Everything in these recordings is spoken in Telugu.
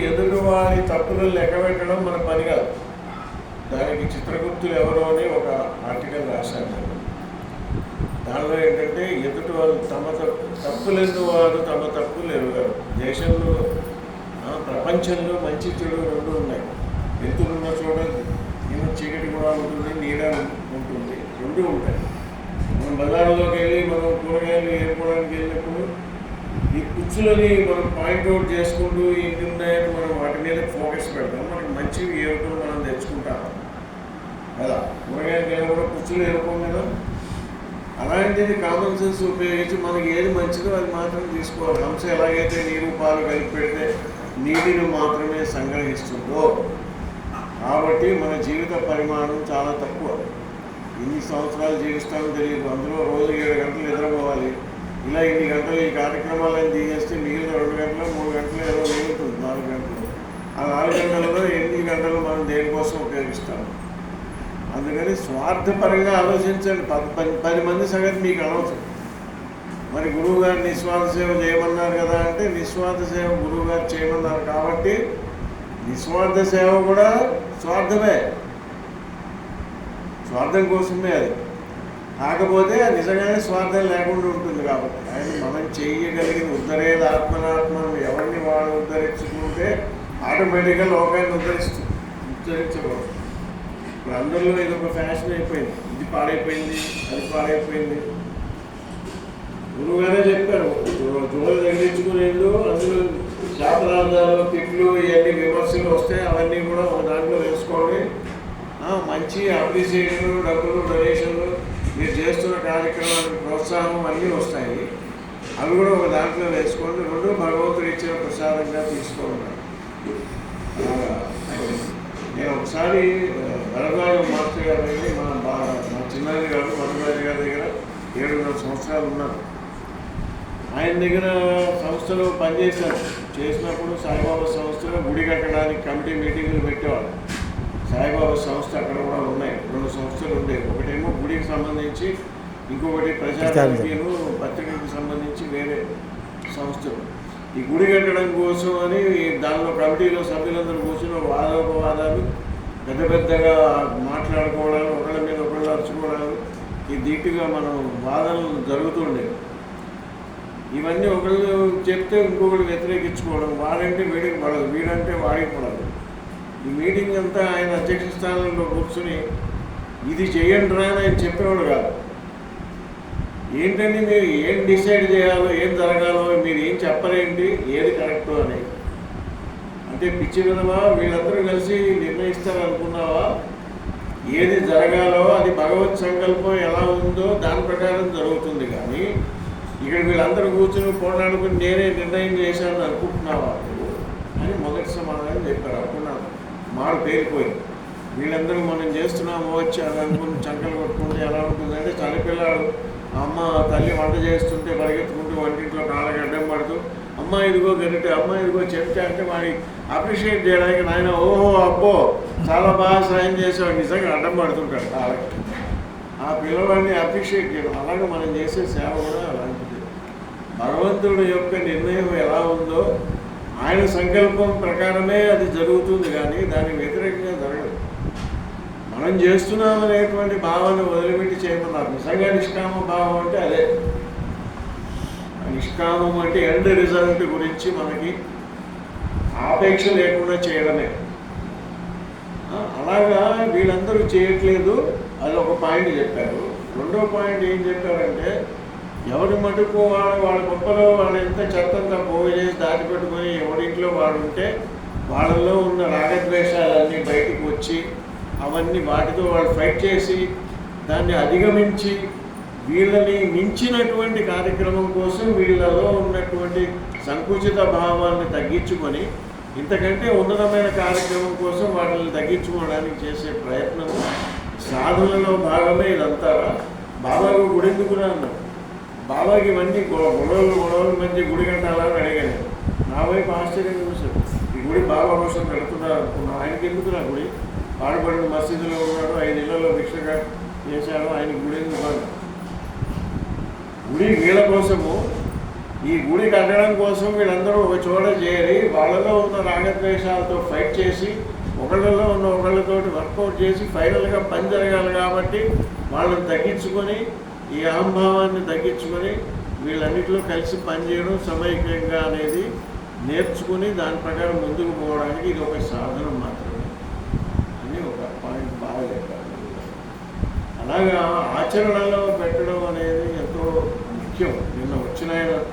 ఎదురు వారి తప్పులను లెక్క పెట్టడం మన పని కాదు. దానికి చిత్రగుప్తులు ఎవరో అని ఒక ఆర్టికల్ రాశాను దానిలో ఏంటంటే ఎదుటి వాళ్ళు తమ తప్పు తప్పులెందు వారు తమ తప్పులు ఎరుగారు. దేశంలో ప్రపంచంలో మంచి చెడు రెండు ఉన్నాయి. వెలుతురున్న చోట ఏమో చీకటి కూడా ఉంటుంది నీడ ఉంటుంది రెండు ఉంటాయి. మనం బజార్లోకి వెళ్ళి మనం కూరగాయలు ఏరుకోవడానికి వెళ్ళినప్పుడు ఈ కుచ్చులని మనం పాయింట్అవుట్ చేసుకుంటూ ఎన్ని ఉన్నాయని మనం వాటి మీద ఫోకస్ పెడతాం. మనకి మంచివి ఏరుకొని మనం తెచ్చుకుంటాం. కదా? కూరగాయలకి కూడా కుచ్చులు ఏరుకోం కదా? అలాంటిది కామన్ సెన్స్ ఉపయోగించి మనకి ఏది మంచిదో అది మాత్రం తీసుకోవాలి. హంస ఎలాగైతే నీరు పాలు కలిపి పెడితే నీటిని మాత్రమే సంగ్రహిస్తుందో? కాబట్టి మన జీవిత పరిమాణం చాలా తక్కువ. ఎన్ని సంవత్సరాలు జీవిస్తామో తెలియదు. అందులో రోజు ఏడు గంటలు నిద్రపోవాలి. ఇలా ఇన్ని గంటలు ఈ కార్యక్రమాలను చేస్తే మిగిలిన రెండు గంటలు మూడు గంటలు ఏదో మిగులుతుంది నాలుగు గంటలు. ఆ నాలుగు గంటలలో ఎనిమిది గంటలు మనం దేనికోసం ఉపయోగిస్తాము? అందుకని స్వార్థపరంగా ఆలోచించండి. పది పది పది మంది సంగతి మీకు అనవసరం. మరి గురువు గారు నిస్వార్థ సేవ చేయమన్నారు కదా అంటే నిస్వార్థ సేవ గురువు గారు చేయమన్నారు కాబట్టి నిస్వార్థ సేవ కూడా స్వార్థమే. స్వార్థం కోసమే అది. కాకపోతే నిజంగానే స్వార్థం లేకుండా ఉంటుంది కాబట్టి. ఆయన మనం చేయగలిగిన ఉద్ధరేది ఆత్మనాత్మను ఎవరిని వాడు ఉద్ధరించుకుంటే ఆటోమేటిక్గా లోకాన్ని ఉద్ధరిస్తుంది. ఉద్ధరించకూడదు. ఇప్పుడు అందరిలో ఇది ఒక ఫ్యాషన్ అయిపోయింది. ఇది పాడైపోయింది అది పాడైపోయింది. గురువుగానే చెప్పారు జోలు తగిలించుకునేళ్ళు అందులో శాపనార్థాలు తిట్లు ఇవన్నీ విమర్శలు వస్తే అవన్నీ కూడా ఒక దాంట్లో వేసుకోండి. మంచి అప్రిసియేషన్ డబ్బులు డొనేషన్లు మీరు చేస్తున్న కార్యక్రమాలకు ప్రోత్సాహం అన్నీ వస్తాయి. అవి కూడా ఒక దాంట్లో వేసుకోండి రెండు భగవంతుడు ఇచ్చిన ప్రసాదంగా తీసుకోండి నేను ఒకసారి వరదాయ మాస్టర్ గారు దగ్గర మన బా మా చిన్నారి గారు మధురాజు గారి దగ్గర ఏడున్నర సంవత్సరాలు ఉన్నారు. ఆయన దగ్గర సంస్థలో పనిచేశారు. చేసినప్పుడు సాయిబాబా సంస్థలో గుడి కట్టడానికి కమిటీ మీటింగులు పెట్టేవాళ్ళు. సాయిబాబా సంస్థ అక్కడ కూడా ఉన్నాయి. రెండు సంస్థలు ఉండేవి ఒకటేమో గుడికి సంబంధించి ఇంకొకటి ప్రజారాజ్యను పత్రికకు సంబంధించి వేరే సంస్థలు. ఈ గుడి కట్టడం కోసం అని దానిలో కమిటీలో సభ్యులందరూ కూర్చుని వాదోపవాదాలు పెద్ద పెద్దగా మాట్లాడుకోవడాలు ఒకళ్ళ మీద ఒకళ్ళు అరుచుకోవడాలు ఈ దీటుగా మనం వాదనలు జరుగుతుండేవి ఇవన్నీ ఒకళ్ళు చెప్తే ఇంకొకరు వ్యతిరేకించుకోవడం వాడంటే వీడికి పడదు వీడంటే వాడికి పడదు. ఈ మీటింగ్ అంతా ఆయన అధ్యక్ష స్థానంలో కూర్చుని ఇది చేయండి రా అని ఆయన చెప్పేవాడు కాదు. ఏంటండి మీరు ఏం డిసైడ్ చేయాలో ఏం జరగాలో మీరు ఏం చెప్పలేండి ఏది కరెక్టో అని? అంటే పిచ్చి విధమా? వీళ్ళందరూ కలిసి నిర్ణయిస్తారనుకున్నావా? ఏది జరగాలో అది భగవత్ సంకల్పం ఎలా ఉందో దాని ప్రకారం జరుగుతుంది కానీ ఇక్కడ వీళ్ళందరూ కూర్చుని పోరాడుకుని నేనే నిర్ణయం చేశాను అనుకుంటున్నావా? అని మొదటి సమాధానం చెప్పారు. మాడ పేరిపోయింది వీళ్ళందరూ మనం చేస్తున్నాము వచ్చి అది అనుకుని చంకలు కొట్టుకుంటే ఎలా ఉంటుంది అంటే అమ్మ తల్లి వంట చేస్తుంటే పరిగెత్తుకుంటూ వంటింట్లో కాళ్ళకి అడ్డం పడుతూ అమ్మ ఇదిగో గరిటె అమ్మ ఇదిగో చెప్తే అంటే వాడి అప్రిషియేట్ చేయడానికి నాయన ఓహో అబ్బో చాలా బాగా సాయం చేసేవాడు నిజంగా అడ్డం పడుతుంటాడు కాళ్ళకి. ఆ పిల్లవాడిని అప్రిషియేట్ చేయడం అలాగే మనం చేసే సేవ కూడా అలాంటిది. భగవంతుడి యొక్క నిర్ణయం ఎలా ఉందో ఆయన సంకల్పం ప్రకారమే అది జరుగుతుంది కానీ దానికి వ్యతిరేకంగా జరగదు. మనం చేస్తున్నాం అనేటువంటి భావాన్ని వదిలిపెట్టి చేయమన్నారు. నిజంగా నిష్కామ భావం అంటే అదే. నిష్కామం అంటే ఎండ్ రిజల్ట్ గురించి మనకి ఆపేక్ష లేకుండా చేయడమే. అలాగా వీళ్ళందరూ చేయట్లేదు. అది ఒక పాయింట్ చెప్పారు. రెండో పాయింట్ ఏం చెప్పారంటే ఎవరి మటుకు వాళ్ళ వాళ్ళ గొప్పలో వాళ్ళు ఎంత చెత్తంతా పోగు చేసి దాచిపెట్టుకొని ఎవరింట్లో వాడు ఉంటే వాళ్ళలో ఉన్న రాగద్వేషాలన్నీ బయటకు వచ్చి అవన్నీ వాటితో వాళ్ళు ఫైట్ చేసి దాన్ని అధిగమించి వీళ్ళని మించినటువంటి కార్యక్రమం కోసం వీళ్ళలో ఉన్నటువంటి సంకుచిత భావాన్ని తగ్గించుకొని ఇంతకంటే ఉన్నతమైన కార్యక్రమం కోసం వాటిని తగ్గించుకోవడానికి చేసే ప్రయత్నం సాధనలో భాగమే ఇదంతా బాబాకు గుడి అన్నారు బాబాకి ఇవన్నీ గొడవలు గొడవలు మధ్య గుడి కట్టాలని అడిగాను. నా వైపు ఆశ్చర్యం చూశాడు ఈ గుడి బాబా కోసం పెడుతున్నారు ఆయనకి ఎందుకు నా గుడి పాడుపడిన మసీదులో ఉన్నాడు ఐదు ఇళ్ళలో భిక్షగా చేశాడు ఆయన గుడి ఎందుకు గుడి వీళ్ళ కోసము ఈ గుడి కట్టడం కోసం వీళ్ళందరూ ఒక చోట చేరి వాళ్ళలో ఉన్న రాగద్వేషాలతో ఫైట్ చేసి ఒకళ్ళలో ఉన్న ఒకళ్ళతోటి వర్కౌట్ చేసి ఫైనల్గా పని జరగాలి కాబట్టి వాళ్ళని తగ్గించుకొని ఈ అహంభావాన్ని తగ్గించుకొని వీళ్ళన్నిటిలో కలిసి పనిచేయడం సమైక్యంగా అనేది నేర్చుకుని దాని ప్రకారం ముందుకు పోవడానికి ఇది ఒక సాధనం మాత్రమే. అని ఒక పాయింట్ బాగా చెప్పారు. అలాగా ఆచరణలో పెట్టడం అనేది ఎంతో ముఖ్యం. నిన్న వచ్చిన ఆయన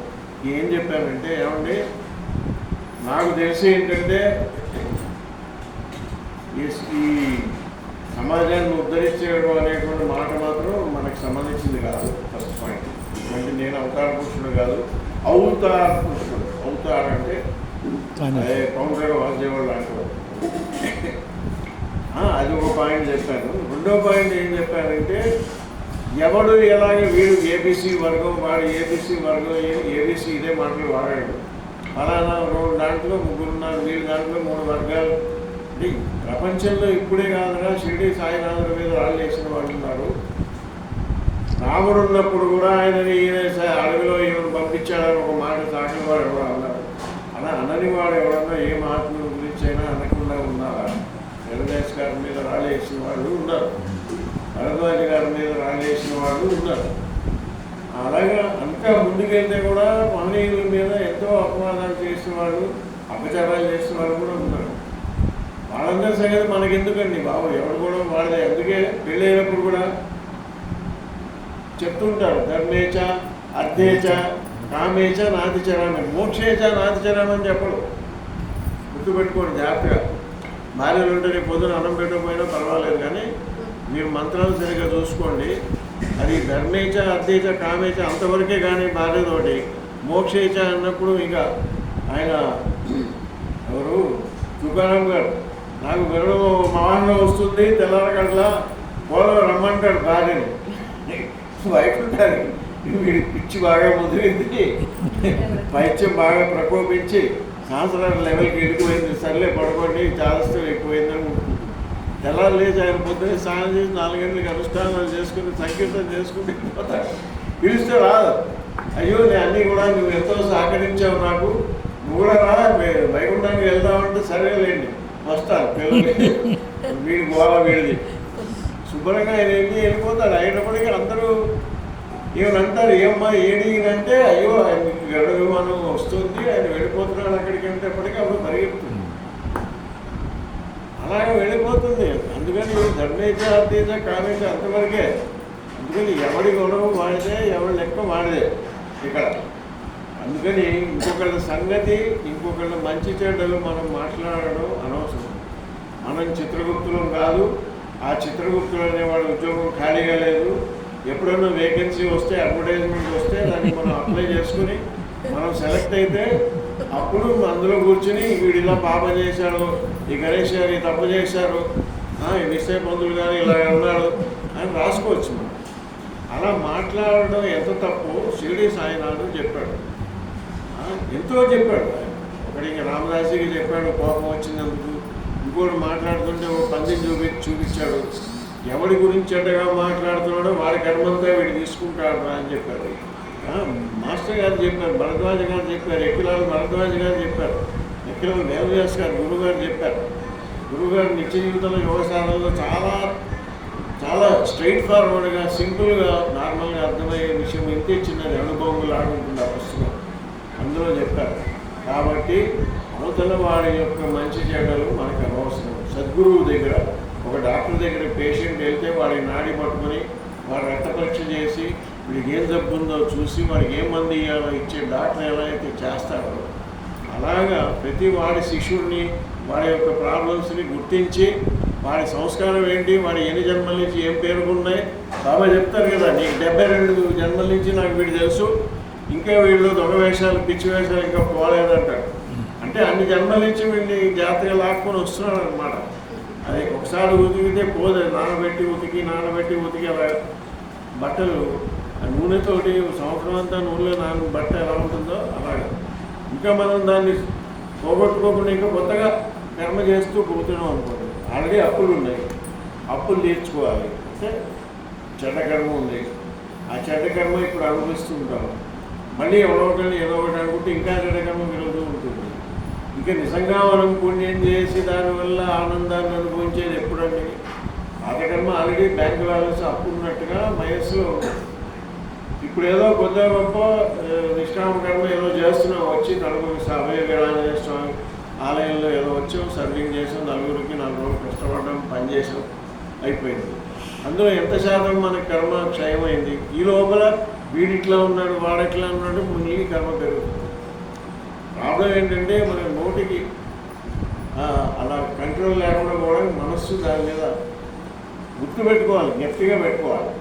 ఏం చెప్పారంటే ఏమండి నాకు తెలిసి ఏంటంటే ఈ- ఈ సమాజాన్ని ఉద్ధరించడం అనేటువంటి మాట మాత్రం మనకు సంబంధించింది కాదు. ఫస్ట్ పాయింట్ అంటే నేను అవతార పురుషుడు కాదు. అవతార పురుషుడు. అవతార అంటే కౌంటర్ వాసుదేవుడు లాంటి వాడు. ఆ, అది ఒక పాయింట్ చెప్పాను. రెండో పాయింట్ ఏం చెప్పారంటే ఎవడు ఎలాగే వీడు ఏబీసీ వర్గం వాడు ఏబీసీ వర్గం ఏబీసీ ఇదే మాటలు వాడాడు. ఫలానా రెండు దాంట్లో ముగ్గురు ఉన్నారు వీళ్ళ దాంట్లో మూడు వర్గాలు ప్రపంచంలో ఇప్పుడే కాదురా షిరిడి సాయినాథుల మీద రాళ్ళు వేసిన వాళ్ళు ఉన్నారు రాముడు ఉన్నప్పుడు కూడా ఆయనని ఈయన అడవిలో ఈయన పంపించాడని ఒక మాట సాకిన వాడు ఎవడో అన్నారు అలా అనని వాడు ఎవరన్నా ఏ మహాత్ముల గురించి అయినా అనకుండా ఉన్నారా? వెంకటేష్ గారి మీద రాళ్ళు వేసిన వాళ్ళు ఉన్నారు. భరద్వాజ గారి మీద రాళ్ళు వేసిన వాళ్ళు ఉన్నారు. అలాగా ఇంకా ముందుకెళ్తే కూడా మహనీయుల మీద ఎంతో అపవాదాలు చేసిన వాళ్ళు అపచారాలు చేసిన వాళ్ళు కూడా ఉన్నారు. వాళ్ళందరి సంగతి మనకెందుకండి బాబు? ఎవరు కూడా వాళ్ళే అందుకే పెళ్ళైనప్పుడు కూడా చెప్తుంటాడు ధర్మేచ అర్ధేచ కామేచ నాతిచరామని మోక్షేచ నాతిచరామని చెప్పడు. గుర్తుపెట్టుకోండి జాగ్రత్తగా. భార్యలు ఉంటే రేపు పొద్దున అన్నం పెట్టకపోయినా పర్వాలేదు కానీ మీరు మంత్రాలు సరిగ్గా చూసుకోండి. అది ధర్మేచ అర్ధేచ కామేచ అంతవరకే కానీ భార్యతోటి మోక్షేచ అన్నప్పుడు ఇంకా ఆయన ఎవరు? తుకారాం గారు. నాకు గరుడు మామూలుగా వస్తుంది తెల్లారగట్ల పోలో రమ్మంటాడు భార్యని బయట ఉంటారు వీడి పిచ్చి బాగా ముదిరింది. పైత్యం బాగా ప్రకోపించి సంవత్సరాల లెవెల్కి వెళ్ళిపోయింది సర్లే పడుకోండి చాలస్తం ఎక్కువైందని ఉంటుంది తెల్లారు లేచి ఆయన పొద్దున్న స్నానం చేసి నాలుగు గంటలకు అనుష్ఠానాలు చేసుకుని సంకీర్తన చేసుకుని వెళ్ళిపోతాడు పిలిస్తే రాదు. అయ్యో నేను అన్నీ కూడా నువ్వు ఎంతో సహకరించావు నాకు. నువ్వు కూడా రా వైకుంఠానికి వెళ్దామంటే సరేలేండి. వస్తారు వీడి గోళ వీడిది. శుభ్రంగా ఆయన వెళ్ళి వెళ్ళిపోతాడు. అయినప్పటికీ అందరూ ఏమనంటారు ఏమ్మా ఏడి అంటే అయ్యో ఆయన గడ విమానం వస్తుంది ఆయన వెళ్ళిపోతున్నాడు అక్కడికి వెళ్ళేటప్పటికీ అప్పుడు పరిగెత్తుంది అలాగే వెళ్ళిపోతుంది. అందుకని ధర్మేచ అర్థైతే కానైతే అంతవరకే. అందుకని ఎవడి గౌరవం వాడితే ఎవడి లెక్క వాడిదే ఇక్కడ. అందుకని ఇంకొకళ్ళ సంగతి ఇంకొకళ్ళ మంచి చెడ్డలు మనం మాట్లాడడం అనవసరం. మనం చిత్రగుప్తులం కాదు ఆ చిత్రగుప్తులు అనేవాడు ఉద్యోగం ఖాళీగా లేదు. ఎప్పుడైనా వేకెన్సీ వస్తే అడ్వర్టైజ్మెంట్ వస్తే దాన్ని మనం అప్లై చేసుకుని మనం సెలెక్ట్ అయితే అప్పుడు అందులో కూర్చుని వీడు ఇలా పాప చేశాడు ఈ గణేష్ గారు ఈ తప్పు చేశారు ఈ నిశ్చయ పంతులు గారు ఇలా ఉన్నాడు అని రాసుకోవచ్చు మనం. అలా మాట్లాడడం ఎంత తప్పు? షిరిడి సాయినాథు చెప్పాడు. ఎంతో చెప్పాడు. ఆయన. ఒకడికి రామదాసికి చెప్పాడు కోపం వచ్చినందుకు. ఇంకోటి మాట్లాడుతుంటే ఒక పందిని చూపి చూపించాడు. ఎవడి గురించి అడ్డగా మాట్లాడుతున్నాడో వారి కర్మంతా వీడు తీసుకుంటాడు అని చెప్పారు మాస్టర్ గారు చెప్పారు భరద్వాజ గారు చెప్పారు ఎక్కిలాలు భరద్వాజ గారు చెప్పారు. ఎక్కిలాలు దేవదాస్ గారు గురువు గారు చెప్పారు. గురువు గారు నిత్య జీవితంలో యోగ చాలా చాలా స్ట్రైట్ ఫార్వర్డ్గా సింపుల్గా నార్మల్గా అర్థమయ్యే విషయం ఇంతే చిన్నది అనుభవం ఆడుకుంటున్నారు. ఆ పుస్తకం చెప్పారు. కాబట్టి అవతల వాడి యొక్క మంచి చెడ్డలు మనకు అనవసరం. సద్గురువు దగ్గర ఒక డాక్టర్ దగ్గర పేషెంట్ వెళ్తే వాడి నాడి పట్టుకొని వాడి రక్త పరీక్ష చేసి వీడికి ఏం జబ్బు ఉందో చూసి వాడికి ఏం మంది ఇవ్వాలో ఇచ్చే డాక్టర్ ఎలా అయితే చేస్తాడో అలాగా ప్రతి వాడి శిష్యుడిని వాడి యొక్క ప్రాబ్లమ్స్ని గుర్తించి వాడి సంస్కారం ఏంటి వాడి ఎన్ని జన్మల నుంచి ఏం పేరుకున్నాయి బాబా చెప్తారు కదా నీకు డెబ్బై రెండు జన్మల నుంచి నాకు వీడు తెలుసు ఇంకా వీళ్ళు దొంగ వేషాలు పిచ్చి వేషాలు ఇంకా పోలేదంటాడు అంటే అన్ని జన్మల నుంచి వీళ్ళని జాతరగా లాక్కొని వస్తున్నాడు అనమాట అది ఒకసారి ఉతికితే పోదు నానబెట్టి ఉతికి నానబెట్టి ఉతికి అలా బట్టలు ఆ నూనెతోటి సంవత్సరం అంతా నూనెలో నాన్న బట్ట ఎలా ఉంటుందో అలాగే. ఇంకా మనం దాన్ని పోగొట్టుకోకుండా ఇంకా కొత్తగా కర్మ చేస్తూ పోతున్నాం అనుకోండి. ఆల్రెడీ అప్పులు ఉన్నాయి. అప్పులు తీర్చుకోవాలి. అంటే చెడ్డ కర్మ ఉంది. ఆ చెడ్డ కర్మ ఇప్పుడు ఉంటాము. మళ్ళీ ఎవరో ఒకరిని ఏదో ఒకటి అనుకుంటే ఇంకా జరగడం జరుగుతూ ఉంటుంది. ఇంకా నిజంగా మనం పుణ్యం చేసి దానివల్ల ఆనందాన్ని అనుభవించేది ఎప్పుడండి? పాతకర్మ ఆల్రెడీ బ్యాంక్ బ్యాలెన్స్ అప్పు ఉన్నట్టుగా వయస్సులో ఇప్పుడు ఏదో కొద్దిగా గొప్ప నిష్కామ కర్మ ఏదో చేస్తున్నాం. వచ్చి నలుగురు అభయ వీరాంజనేయ స్వామి ఆలయంలో ఏదో వచ్చాం సర్వింగ్ చేసాం నలుగురికి నాలుగు రోజులు కష్టపడడం పనిచేసాం అయిపోయింది. అందులో ఎంత శాతం మన కర్మ క్షయమైంది? ఈ లోపల వీడిట్లా ఉన్నాడు వాడెట్లా ఉన్నాడు మునిగి కర్మ పెరుగుతుంది. ప్రాబ్లం ఏంటంటే మన నోటికి అలా కంట్రోల్ లేకుండా కూడా మనస్సు దాని మీద గుర్తు పెట్టుకోవాలి గట్టిగా పెట్టుకోవాలి.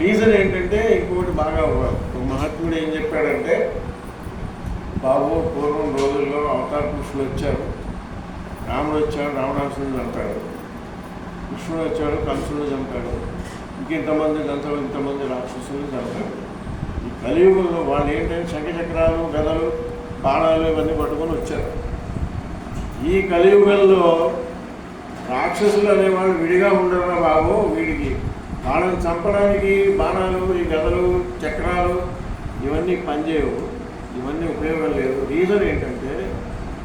రీజన్ ఏంటంటే ఇంకోటి బాగా మహాత్ముడు ఏం చెప్పాడంటే బాబు పూర్వం రోజుల్లో అవతార పురుషులు వచ్చారు. రాముడు వచ్చాడు రావణాసురుడు చంపాడు. కృష్ణుడు వచ్చాడు కంసుడు చంపాడు. ఇంకెంతమంది గంతలు ఇంతమంది రాక్షసులు చంపాడు ఈ కలియుగంలో వాళ్ళు ఏంటంటే శంఖచక్రాలు గదలు బాణాలు ఇవన్నీ పట్టుకొని వచ్చారు. ఈ కలియుగంలో రాక్షసులు అనేవాళ్ళు విడిగా ఉండరా బాబు? వీడికి వాళ్ళని చంపడానికి బాణాలు ఈ గదలు చక్రాలు ఇవన్నీ పనిచేయవు. ఇవన్నీ ఉపయోగం లేదు. రీజన్ ఏంటంటే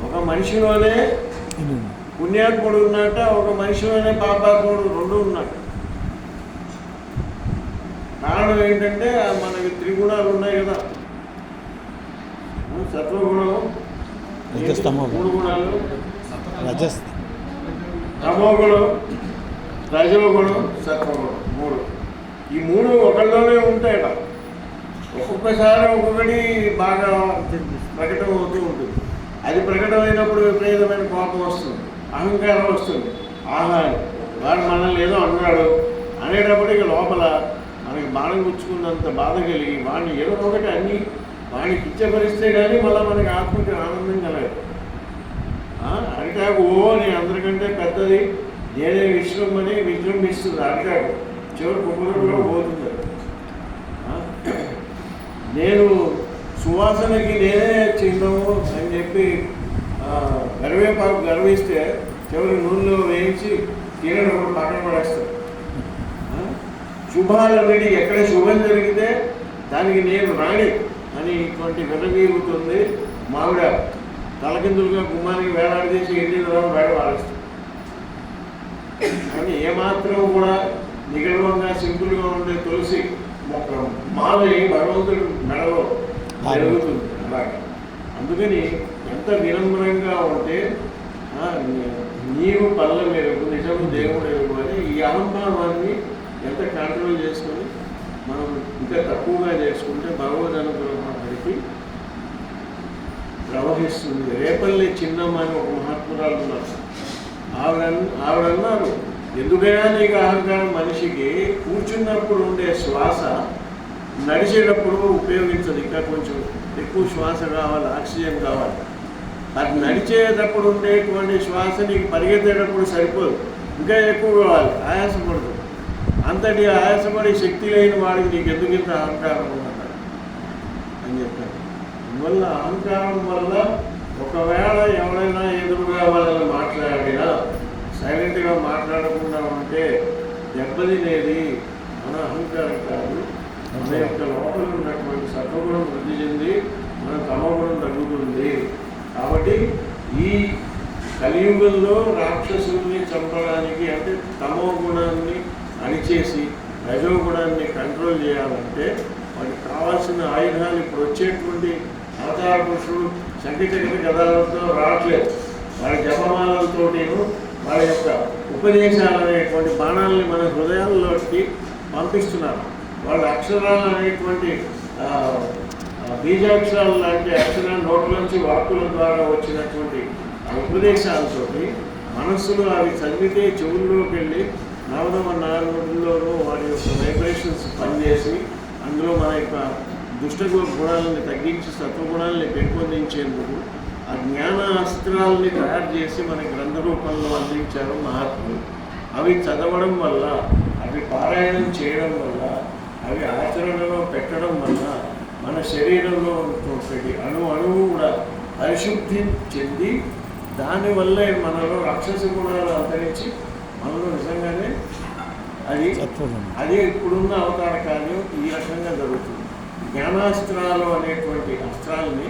ఒక మనిషిలోనే పుణ్యాత్ముడు ఉన్నట్ట ఒక మనిషిలోనే పాపాత్ముడు రెండు ఉన్నట్టు. కారణం ఏంటంటే మనకి త్రిగుణాలు ఉన్నాయి కదా. మూడు గుణాలు రజస్ తమోగుణం రజోగుణం సత్వగుణం మూడు. ఈ మూడు ఒకళ్ళలోనే ఉంటాయట. ఒక్కొక్కసారి ఒక్కొక్కటి బాగా ప్రకటన అవుతూ ఉంటుంది. అది ప్రకటమైనప్పుడు విపరీతమైన కోపం వస్తుంది అహంకారం వస్తుంది. ఆహా వాడు మనల్ని ఏదో అన్నాడు అనేటప్పటికి లోపల మనకి బాణం గుచ్చుకున్నంత బాధ కలిగి వాడిని ఏదో ఒకటి అన్ని వాడిని కిచ్చపరిస్తే కానీ మళ్ళీ మనకి ఆత్మకి ఆనందం కలగదు. అరిటాకు ఓ నేను అందరికంటే పెద్దది నేనే విశ్వం అని విజృంభిస్తుంది అరిటాకు. చివరి కుక్కలో పోతుంది అది. ఆ, నేను సువాసనకి నేనే చిహ్నము అని చెప్పి గర్వేపాకు గర్విస్తే చివరి నూనెలో వేయించి తినడం పక్కన పడేస్తారు శుభాలన్నిటి ఎక్కడ శుభం జరిగితే దానికి నేను రాణి అని ఇటువంటి విరవీగుతుంది మావిడ. తలకిందులుగా గుమ్మానికి వేలాడదీసి ఎండి దూరం వేడ కానీ ఏమాత్రం కూడా నిగడవంగా సింపుల్గా ఉండే తులసి మొక్క మాలని భగవంతుడు మెడలో జరుగుతుంది. అలాగే. అందుకని ఎంత వినమ్రంగా ఉంటే నీవు పల్ల మేరకు నిజము దేవుడు అని ఈ అహంభావాన్ని ఎంత కంట్రోల్ చేసుకొని మనం ఇంకా తక్కువగా చేసుకుంటే భగవద్ అనుగ్రహం మనకి ప్రవహిస్తుంది. రేపల్లి చిన్నమ్మ అని ఒక మహాత్మురాలు ఉన్నారు. ఆవిడ ఆవిడ అన్నారు ఎందుకైనా నీకు అహంకారం మనిషికి కూర్చున్నప్పుడు ఉండే శ్వాస నడిచేటప్పుడు ఉపయోగించదు. ఇంకా కొంచెం ఎక్కువ శ్వాస కావాలి ఆక్సిజన్ కావాలి. అది నడిచేటప్పుడు ఉండేటువంటి శ్వాస నీకు పరిగెత్తేటప్పుడు సరిపోదు. ఇంకా ఎక్కువ కావాలి. ఆయాసపడదు అంతటి ఆయాసపడి శక్తి లేని వాడికి నీకు ఎందుకు ఇంత అహంకారం ఉందన్నారు అని చెప్పారు అందువల్ల అహంకారం వల్ల ఒకవేళ ఎవరైనా ఎదురుగా వాళ్ళని మాట్లాడినా సైలెంట్గా మాట్లాడకుండా ఉంటే దెబ్బతినేది మన అహంకారం కాదు. మన యొక్క లోపల ఉన్నటువంటి సత్వగుణం వృద్ధి చెంది మన తమగుణం తగ్గుతుంది. కాబట్టి ఈ కలియుగంలో రాక్షసుల్ని చంపడానికి అంటే తమో గుణాన్ని అణిచేసి రజోగుణాన్ని కంట్రోల్ చేయాలంటే వాటికి కావాల్సిన ఆయుధాలు ఇప్పుడు వచ్చేటువంటి అవతార పురుషుడు సంకీర్తన గదాలతో రావట్లేదు. వారి జపమాలతోటిను వారి యొక్క ఉపదేశాలు అనేటువంటి బాణాలని మన హృదయాల్లోకి పంపిస్తున్నారు వాళ్ళ అక్షరాలు అనేటువంటి బీజాక్షరాలు లాంటి అక్షరాల నోట్లోంచి వాక్కుల ద్వారా వచ్చినటువంటి ఆ ఉపదేశాలతోటి మనస్సులో అవి చదివితే చెవుల్లోకి వెళ్ళి నవనవ నాలుగులోనూ వారి యొక్క వైబ్రేషన్స్ పనిచేసి అందులో మన యొక్క దుష్ట గుణాలని తగ్గించి సత్వగుణాలని పెంపొందించేందుకు ఆ జ్ఞాన అస్త్రాలని తయారు చేసి మన గ్రంథ రూపంలో అందించారు మహాత్ములు. అవి చదవడం వల్ల అవి పారాయణం చేయడం వల్ల అవి ఆచరణలో పెట్టడం వల్ల మన శరీరంలో ఉన్నటువంటి అణు అణువు కూడా పరిశుద్ధి చెంది దానివల్లే మనలో రాక్షస గుణాలు అంతరించి మనలో నిజంగానే అది అదే ఇప్పుడున్న అవతార కార్యం ఈ రకంగా జరుగుతుంది. జ్ఞానాస్త్రాలు అనేటువంటి అస్త్రాలని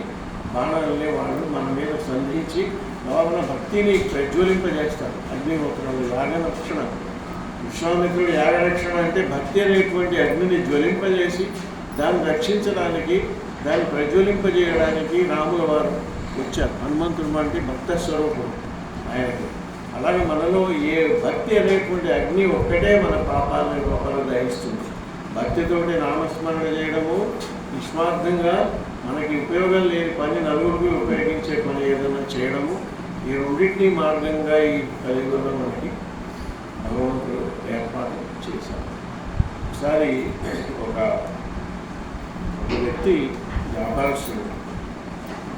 బాణాలని వాళ్ళు మన మీద సంధించి లోపల భక్తిని ప్రజ్వలింపజేస్తారు. అగ్నిహోత్రులు యాగరక్షణ విశ్వామిత్రుడు యాగరక్షణ అంటే భక్తి అనేటువంటి అగ్నిని జ్వలింపజేసి దాన్ని రక్షించడానికి దాన్ని ప్రజ్వలింపజేయడానికి రాముల వారు వచ్చారు. హనుమంతుడు అంటే భక్త స్వరూపం ఆయనకి. అలాగే మనలో ఏ భక్తి అనేటువంటి అగ్ని ఒక్కటే మన పాపాలని లోపల దహిస్తుంది. భక్తితోటి నామస్మరణ చేయడము నిస్వార్థంగా మనకి ఉపయోగం లేని పని నలుగురికి ఉపయోగించే పని ఏదైనా చేయడము ఈ రెండింటినీ మార్గంగా ఈ కలియుగంలో మనకి భగవంతుడు ఏర్పాటు చేశారు ఒకసారి ఒక ఒక వ్యక్తి వ్యాపారస్తుడు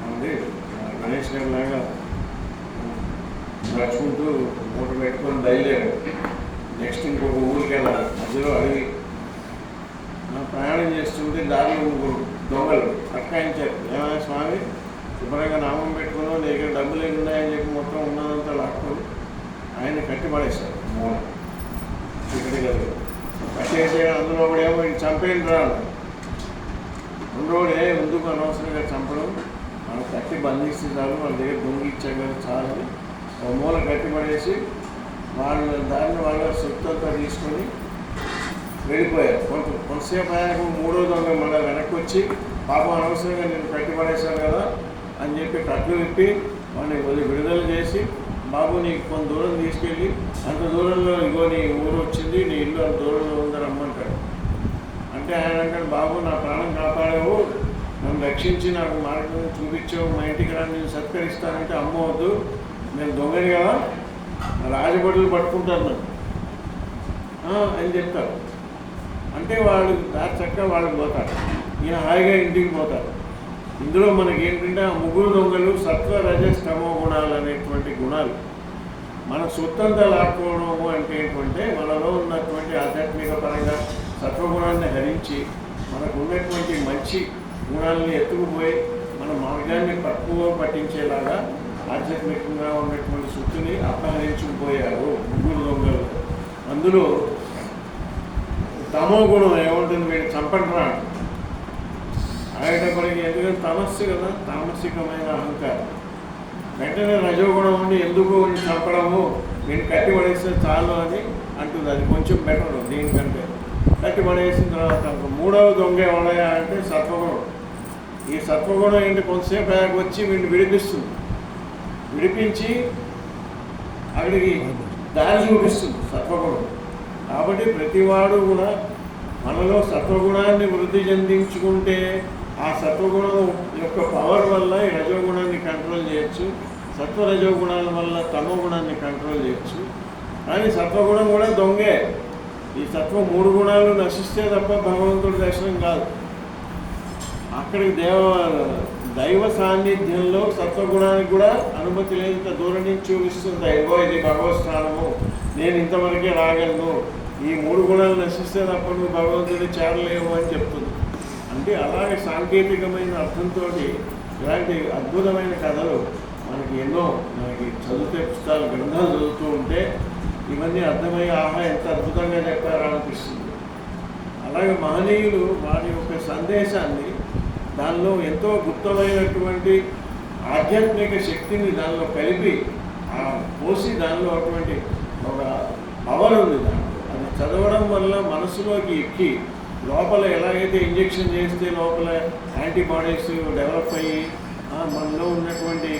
అంటే గణేష్ గారి లాగా నడుచుకుంటూ మూట పెట్టుకొని బయలుదేరాడు. నెక్స్ట్ ఇంకొక ఊరికి వెళ్ళాలి మధ్యలో అడిగి ప్రయాణం చేస్తుంటే దారిలో ముగ్గురు దొంగలు అట్కాయించారు ఏమైనా స్వామి? శుభ్రంగా నామం పెట్టుకున్నావు నీ దగ్గర డబ్బులు ఏమి ఉన్నాయని చెప్పి మొత్తం ఉన్నదంతా లాక్కొని ఆయన కట్టిపడేశారు. మూల. చీకటి కదా కట్టేసే అందులో కూడా ఏమో ఇంక చంపేయండి రా అన్నాడు. రెండోడే ఎందుకు అనవసరంగా చంపడం? మనం కట్టి బంధిస్తే చాలు వాళ్ళ దగ్గర దొంగి ఇచ్చాం కదా చాలు. మూల కట్టిపడేసి వాళ్ళ దాన్ని వాళ్ళ శక్తులతో తీసుకొని వెళ్ళిపోయారు. కొంత కొంతసేపు ఆయనకు మూడో దొంగ మళ్ళీ వెనక్కి వచ్చి పాపం అనవసరంగా నేను కట్టిపడేశాను కదా అని చెప్పి కట్లు విప్పి వాడిని కొద్ది విడుదల చేసి బాబు నీకు కొంత దూరం తీసుకెళ్ళి అంత దూరంలో ఇగో నీ ఊరు వచ్చింది నీ ఇల్లు అంత దూరంలో ఉందని రమ్మంటాడు. అంటే ఆయన అంటాడు బాబు నా ప్రాణం కాపాడావు నన్ను రక్షించి నాకు మార్గం చూపించావు మా ఇంటికి రాని నేను సత్కరిస్తానంటే అమ్మవద్దు నేను దొంగని కదా? రాజబడులు పట్టుకుంటాను అని చెప్తారు. అంటే వాళ్ళు దారి చక్కగా వాళ్ళకి పోతారు ఈయన హాయిగా ఇంటికి పోతారు ఇందులో మనకి ఏంటంటే ఆ ముగ్గురు దొంగలు సత్వ రజస్తమ గుణాలు అనేటువంటి గుణాలు. మన సొత్తంతా లాక్కోవడము అంటే ఏంటంటే మనలో ఉన్నటువంటి ఆధ్యాత్మిక పరంగా సత్వగుణాన్ని హరించి మనకు ఉన్నటువంటి మంచి గుణాలని ఎత్తుకుపోయి మన మార్గాన్ని తక్కువ పట్టించేలాగా ఆధ్యాత్మికంగా ఉన్నటువంటి సొత్తుని అపహరించుకుపోయారు ముగ్గురు దొంగలు. అందులో తమో గుణం ఏముంటుంది మీరు చంపడరా రా ఎందుకంటే తమస్సు కదా తామసికమైన అహంకారం. వెంటనే రజోగుణం ఉండి ఎందుకు వీడిని చంపడము? నేను కట్టి పడేస్తే చాలు అని అంటుంది. అది కొంచెం బెటర్ దీనికంటే. కట్టి పడేసిన తర్వాత మూడవ దొంగ ఎవడయా అంటే సత్వగుణం. ఈ సత్వగుణం ఏంటి? కొంతసేపు వచ్చి వీడిని విడిపిస్తుంది. విడిపించి అక్కడికి దారి చూపిస్తుంది సత్వగుణం. కాబట్టి ప్రతివాడు కూడా మనలో సత్వగుణాన్ని వృద్ధి చెందించుకుంటే ఆ సత్వగుణం యొక్క పవర్ వల్ల ఈ రజోగుణాన్ని కంట్రోల్ చేయొచ్చు. సత్వ రజోగుణాల వల్ల తమోగుణాన్ని కంట్రోల్ చేయొచ్చు. కానీ సత్వగుణం కూడా దొంగే. ఈ సత్వ మూడు గుణాలు నశిస్తే తప్ప భగవంతుడి దర్శనం కాదు. అక్కడికి దేవ దైవ సాన్నిధ్యంలో సత్వగుణానికి కూడా అనుమతి లేదంత దూరం నుంచి చూపిస్తుంది ఇదిగో ఇది భగవత్ స్థానము నేను ఇంతవరకే రాగలను. ఈ మూడు గుణాలు నశిస్తే తప్ప నువ్వు భగవంతుడిని చేరలేవు అని చెప్తుంది. అంటే అలాగే సాంకేతికమైన అర్థంతో ఇలాంటి అద్భుతమైన కథలు మనకి ఎన్నో మనకి చదివితే పుస్తకాలు గ్రంథాలు చదువుతూ ఉంటే ఇవన్నీ అర్థమయ్యే ఆహా ఎంత అద్భుతంగా చెప్పారా అనిపిస్తుంది అలాగే మహనీయులు వారి యొక్క సందేశాన్ని దానిలో ఎంతో గుప్తమైనటువంటి ఆధ్యాత్మిక శక్తిని దానిలో కలిపి ఆ పోసి దానిలో అటువంటి ఒక పవర్ ఉంది దాంట్లో. అది చదవడం వల్ల మనసులోకి ఎక్కి లోపల ఎలాగైతే ఇంజెక్షన్ చేస్తే లోపల యాంటీబాడీస్ డెవలప్ అయ్యి మనలో ఉన్నటువంటి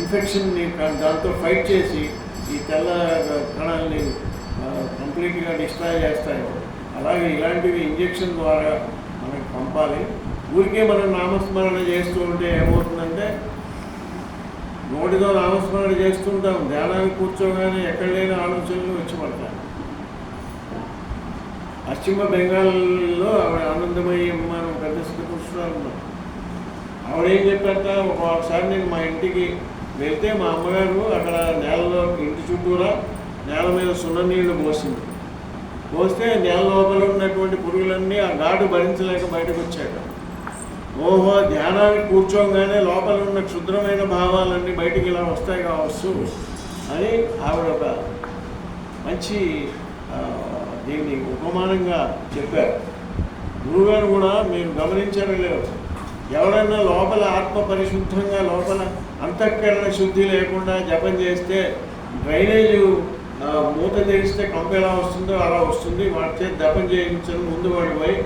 ఇన్ఫెక్షన్ని దాంతో ఫైట్ చేసి ఈ తెల్ల కణాలని కంప్లీట్గా డిస్ట్రాయ్ చేస్తాయో అలాగే ఇలాంటివి ఇంజెక్షన్ ద్వారా మనకి పంపాలి. ఊరికే మనం నామస్మరణ చేస్తూ ఉంటే ఏమవుతుందంటే నోటితో నామస్మరణ చేస్తుంటాం ధ్యానానికి కూర్చోగానే ఎక్కడ లేని ఆలోచనలు వచ్చి పడతాయి. పశ్చిమ బెంగాల్లో ఆవిడ ఆనందమయ్యి మనం పెద్ద స్థితి ఉన్నారు. ఆవిడ ఏం చెప్పారట ఒకసారి నేను మా ఇంటికి వెళ్తే మా అమ్మగారు అక్కడ నేలలో ఇంటి చుట్టూరా నేల మీద సున్న నీళ్ళు పోసింది. పోస్తే నేల లోపల ఉన్నటువంటి పురుగులన్నీ ఆ ఘాటు భరించలేక బయటకు వచ్చాక ఓహో ధ్యానానికి కూర్చోగానే లోపల ఉన్న క్షుద్రమైన భావాలన్నీ బయటికి ఇలా వస్తాయి కావచ్చు అని ఆవిడ ఒక మంచి దీన్ని ఉపమానంగా చెప్పారు. గురువుగారు కూడా మీరు గమనించడం లేవు ఎవరైనా లోపల ఆత్మ పరిశుద్ధంగా లోపల అంతఃకరణ శుద్ధి లేకుండా జపం చేస్తే డ్రైనేజ్ మూత తెరిస్తే కంప ఎలా వస్తుందో అలా వస్తుంది. వాటి చేతి జపం చేయించడం ముందు వాడిపోయి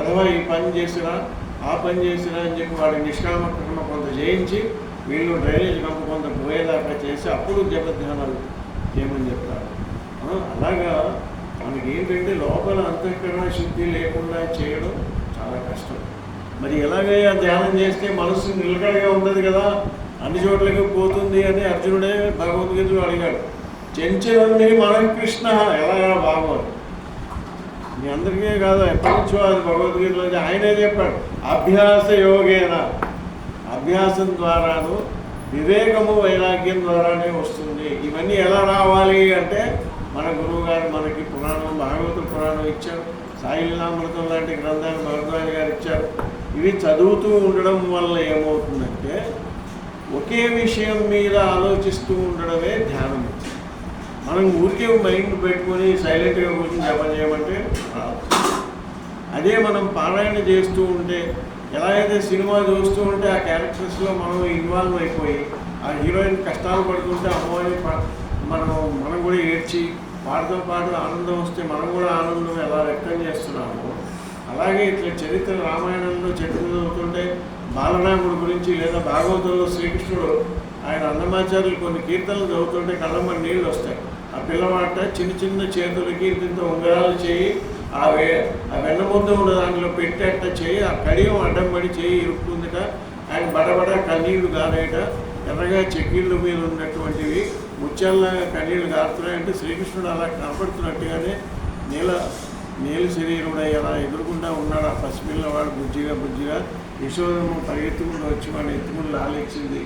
అథవా ఈ పని చేసినా ఆ పని చేసినా అని చెప్పి వాడి నిష్కామకరణ కొంత చేయించి వీళ్ళు డ్రైనేజ్ కంప కొంత పోయేదాకా చేసి అప్పుడు జపధ్యానాలు చేయమని చెప్తారు. అలాగా మనకి ఏంటంటే లోపల అంతఃకరణ శుద్ధి లేకుండా చేయడం చాలా కష్టం. మరి ఎలాగైనా ధ్యానం చేస్తే మనసు నిలకడగా ఉండదు కదా? అన్ని చోట్లకి పోతుంది అని అర్జునుడే భగవద్గీతలో అడిగాడు. చెంచలంది మన కృష్ణ ఎలాగా బాగోదు. మీ అందరికీ కాదు ఎప్పటి నుంచో అది భగవద్గీతలో ఆయనే చెప్పాడు అభ్యాస యోగేన. అభ్యాసం ద్వారాను వివేకము వైరాగ్యం ద్వారానే వస్తుంది. ఇవన్నీ ఎలా రావాలి అంటే మన గురువు గారు మనకి పురాణం భాగవత పురాణం ఇచ్చారు సాయిలీలామృతం లాంటి గ్రంథాలు భరద్వాజ గారు ఇచ్చారు. ఇవి చదువుతూ ఉండడం వల్ల ఏమవుతుందంటే ఒకే విషయం మీద ఆలోచిస్తూ ఉండడమే ధ్యానం మనం ఊరికే మైండ్ పెట్టుకొని సైలెంట్గా కూర్చొని జపం చేయమంటే అదే మనం పారాయణ చేస్తూ ఉంటే ఎలా అయితే సినిమా చూస్తూ ఉంటే ఆ క్యారెక్టర్స్లో మనం ఇన్వాల్వ్ అయిపోయి ఆ హీరోయిన్ కష్టాలు పడుతుంటే అమ్మవారిని మనం మనం కూడా ఏడ్చి వాటితో పాటు ఆనందం వస్తే మనం కూడా ఆనందం ఎలా వ్యక్తం చేస్తున్నాము అలాగే ఇట్లా చరిత్ర రామాయణంలో చరిత్ర చదువుతుంటే బాలరాముడు గురించి లేదా భాగవతంలో శ్రీకృష్ణుడు ఆయన అన్నమాచార్యులు కొన్ని కీర్తనలు చదువుతుంటే కళ్ళమ్మ నీళ్ళు వస్తాయి. ఆ పిల్లవాట చిన్న చిన్న చేతులకి ఇంత ఉంగరాలు చేయి ఆ వే ఆ వెన్నముద్ద ఉన్న దాంట్లో పెట్టేట చేయి ఆ కడియం అడ్డం పడి చేయి ఇరుక్కుందిట. ఆయన బడబడ కన్నీళ్ళు గారేట ఎర్రగా చెక్కిళ్ళు మీద ఉన్నటువంటివి ముత్యాల్లాగా కన్నీళ్ళు గారుతున్నాయంటే శ్రీకృష్ణుడు అలా కనపడుతున్నట్టుగానే నీల నీల శరీరుడై అలా ఎదురుకుండా ఉన్నాడు ఆ పసిపిల్లవాడు బుజ్జిగా బుజ్జిగా. యశోదమ్మ పరిగెత్తుకుండా వచ్చి వాడిని ఎత్తుకుని లాలిచ్చింది